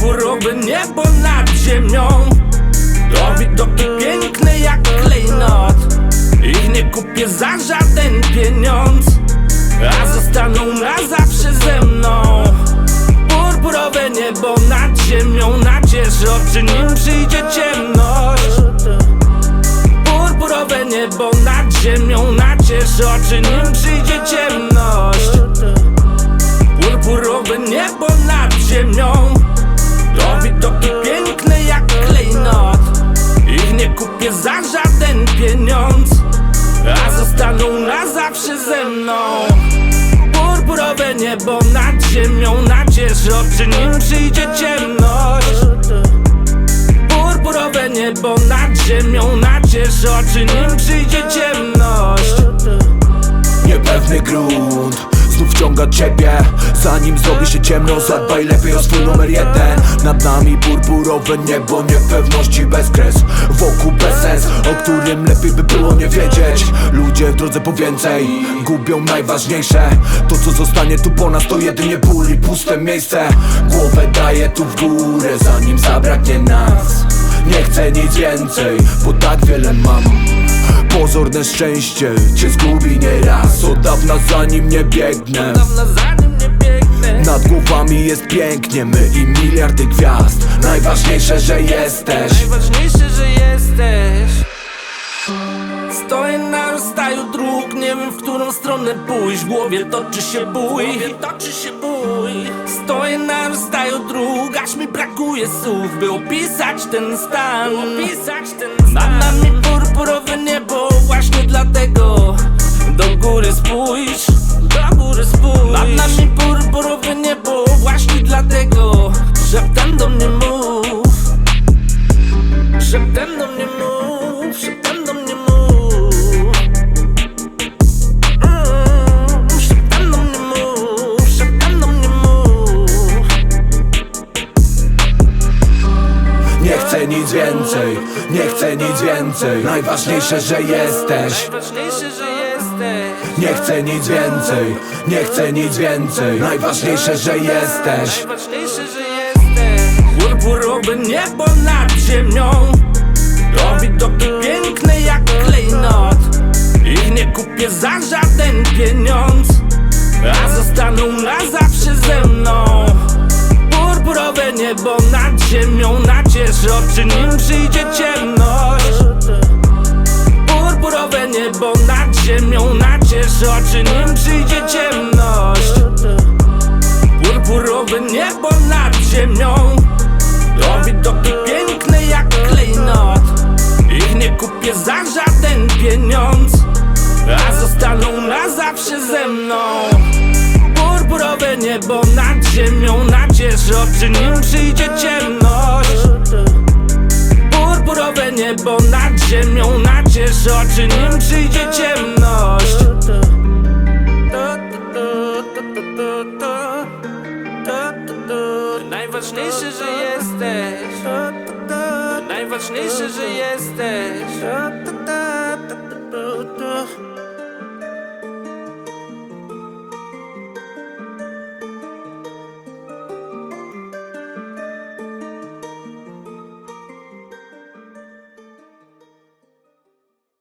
Purpurowe niebo nad ziemią Robi doki piękne Nacieszy oczy nim przyjdzie ciemność. Purpurowe niebo nad ziemią Nacieszy oczy nim przyjdzie ciemność. Purpurowe niebo nad ziemią Robi doki piękne jak klejnot Ich nie kupię za żaden pieniądz A zostaną na zawsze ze mną. Purpurowe niebo nad ziemią Nacieszy oczy nim przyjdzie ciemność Nacieszy oczy nim przyjdzie ciemność. Niepewny grunt Znów wciąga ciebie. Zanim zrobi się ciemno Zadbaj lepiej o swój numer jeden. Nad nami purpurowe niebo Niepewności bez kres. Wokół bezsens O którym lepiej by było nie wiedzieć. Ludzie w drodze po więcej Gubią najważniejsze. To co zostanie tu po nas To jedynie ból i puste miejsce. Głowę daję tu w górę Zanim zabraknie nas Nic więcej Bo tak wiele mam. Pozorne szczęście cię zgubi nieraz. Od dawna za nim nie biegnę. Dawno za nim nie biegnę. Nad głowami jest pięknie, my i miliardy gwiazd. Najważniejsze, że jesteś. Najważniejsze, że jesteś. Stoję na rozstaju dróg Nie wiem w którą stronę pójść. W głowie toczy się bój mi brakuje słów By opisać ten stan. Opisać ten stan. Nad nami nic więcej, nie chcę nic więcej. Najważniejsze, że jesteś. Najważniejsze, że jesteś. Nie chcę nic więcej, nie chcę nic więcej. Najważniejsze, że jesteś. Najważniejsze, że jesteś. Purpurowe niebo nad ziemią. Robi doki piękne jak klejnot Ich nie kupię za żaden pieniądz A zostaną na zawsze ze mną. Purpurowe niebo nad ziemią Nacieszy oczy nim przyjdzie ciemność. Purpurowe niebo nad ziemią Nacieszy oczy nim przyjdzie ciemność. Purpurowe niebo nad ziemią Robi doki piękne jak klejnot. Ich nie kupię za żaden pieniądz A zostaną na zawsze ze mną. Purpurowe niebo nad ziemią Nacieszy oczy nim przyjdzie ciemność niebo nad ziemią Nacieszy oczy nim przyjdzie ciemność. Najważniejsze, że jesteś. Najważniejsze, że jesteś